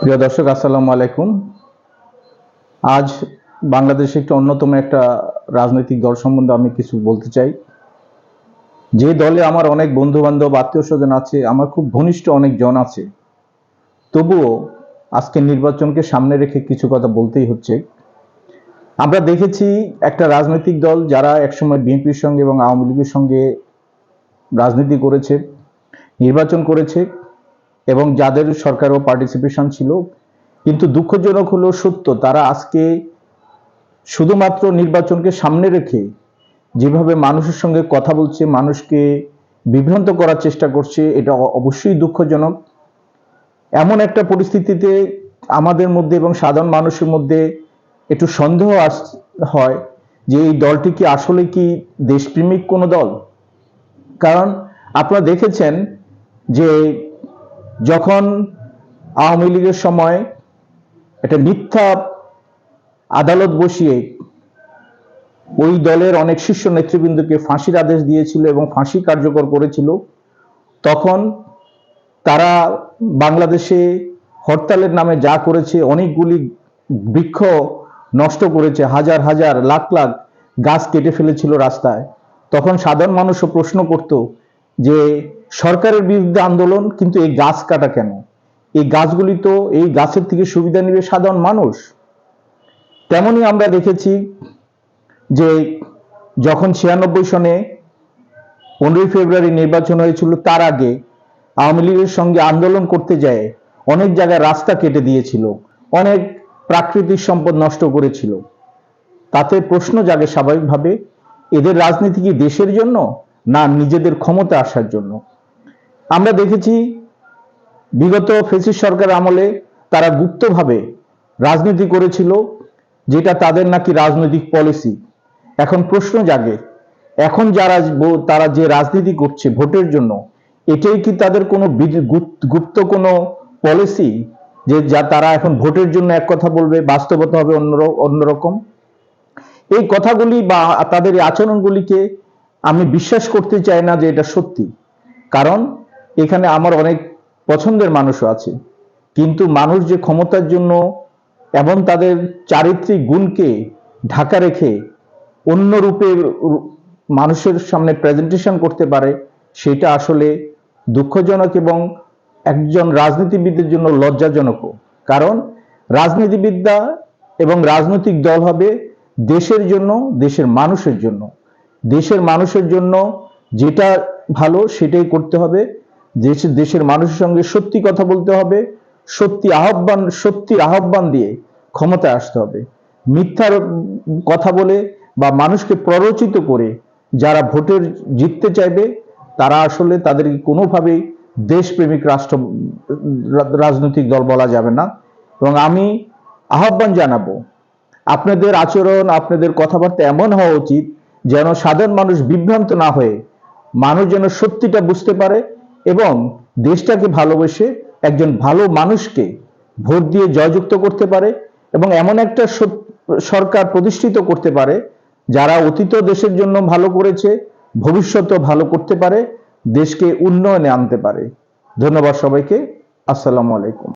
প্রিয় দর্শক, আসসালামু আলাইকুম। আজ বাংলাদেশে একটা অন্যতম একটা রাজনৈতিক দল সম্বন্ধে আমি কিছু বলতে চাই। যে দলে আমার অনেক বন্ধু বান্ধব আত্মীয় স্বজন আছে, আমার খুব ঘনিষ্ঠ অনেক জন আছে। তবুও আজকে নির্বাচনকে সামনে রেখে কিছু কথা বলতেই হচ্ছে। আমরা দেখেছি একটা রাজনৈতিক দল যারা একসময় বিএনপির সঙ্গে এবং আওয়ামী লীগের সঙ্গে রাজনীতি করেছে, নির্বাচন করেছে। এবং যাদের সরকারও পার্টিসিপেশন ছিল। কিন্তু দুঃখজনক হলো সত্য, তারা আজকে শুধুমাত্র নির্বাচনকে সামনে রেখে যেভাবে মানুষের সঙ্গে কথা বলছে, মানুষকে বিভ্রান্ত করার চেষ্টা করছে, এটা অবশ্যই দুঃখজনক। এমন একটা পরিস্থিতিতে আমাদের মধ্যে এবং সাধারণ মানুষের মধ্যে একটু সন্দেহ আস, হয় যে এই দলটি কি আসলে কি দেশপ্রেমিক কোনো দল? কারণ আপনারা দেখেছেন যে যখন আওয়ামী লীগের সময় একটা মিথ্যা আদালত বসিয়ে ওই দলের অনেক শীর্ষ নেতৃবৃন্দকে ফাঁসির আদেশ দিয়েছিল এবং ফাঁসি কার্যকর করেছিল, তখন তারা বাংলাদেশে হরতালের নামে যা করেছে, অনেকগুলি বৃক্ষ নষ্ট করেছে, হাজার হাজার, লাখ লাখ গাছ কেটে ফেলেছিল রাস্তায়। তখন সাধারণ মানুষও প্রশ্ন করত যে সরকারের বিরুদ্ধে আন্দোলন, কিন্তু এই গাছ কাটা কেন? এই গাছগুলি তো এই গাছের থেকে সুবিধা নেবে সাধারণ মানুষ। তেমনি আমরা দেখেছি যে যখন ছিয়ানব্বই সনে পনেরোই ফেব্রুয়ারি নির্বাচন হয়েছিল, তার আগে আওয়ামী লীগের সঙ্গে আন্দোলন করতে যায় অনেক জায়গায় রাস্তা কেটে দিয়েছিল, অনেক প্রাকৃতিক সম্পদ নষ্ট করেছিল। তাতে প্রশ্ন জাগে স্বাভাবিকভাবে, এদের রাজনীতি কি দেশের জন্য না নিজেদের ক্ষমতা আসার জন্য? আমরা দেখেছি বিগত ফেসিস সরকার আমলে তারা গুপ্তভাবে রাজনীতি করেছিল, যেটা তাদের নাকি রাজনৈতিক পলিসি। এখন প্রশ্ন জাগে, এখন যারা তারা যে রাজনীতি করছে ভোটের জন্য, এটাই কি তাদের কোনো গুপ্ত কোনো পলিসি, যে যা তারা এখন ভোটের জন্য এক কথা বলবে, বাস্তবতা হবে অন্য অন্যরকম এই কথাগুলি বা তাদের আচরণগুলিকে আমি বিশ্বাস করতে চাই না যে এটা সত্যি। কারণ এখানে আমার অনেক পছন্দের মানুষও আছে। কিন্তু মানুষ যে ক্ষমতার জন্য এবং তাদের চারিত্রিক গুণকে ঢাকা রেখে অন্য রূপে মানুষের সামনে প্রেজেন্টেশন করতে পারে, সেটা আসলে দুঃখজনক এবং একজন রাজনীতিবিদের জন্য লজ্জাজনকও। কারণ রাজনীতিবিদ্যা এবং রাজনৈতিক দল হবে দেশের জন্য, দেশের মানুষের জন্য। দেশের মানুষের জন্য যেটা ভালো সেটাই করতে হবে। দেশের দেশের মানুষের সঙ্গে সত্যি কথা বলতে হবে, সত্যি আহ্বান সত্যির আহ্বান দিয়ে ক্ষমতায় আসতে হবে। মিথ্যার কথা বলে বা মানুষকে প্ররোচিত করে যারা ভোটের জিততে চাইবে, তারা আসলে তাদেরকে কোনোভাবেই দেশপ্রেমিক রাষ্ট্র, রাজনৈতিক দল বলা যাবে না। এবং আমি আহ্বান জানাব, আপনাদের আচরণ, আপনাদের কথাবার্তা এমন হওয়া উচিত যেন সাধারণ মানুষ বিভ্রান্ত না হয়ে মানুষ যেন সত্যিটা বুঝতে পারে এবং দেশটাকে ভালোবেসে একজন ভালো মানুষকে ভোট দিয়ে জয়যুক্ত করতে পারে এবং এমন একটা সরকার প্রতিষ্ঠিত করতে পারে যারা অতীত দেশের জন্য ভালো করেছে, ভবিষ্যতেও ভালো করতে পারে, দেশকে উন্নয়নে আনতে পারে। ধন্যবাদ সবাইকে। আসসালামু আলাইকুম।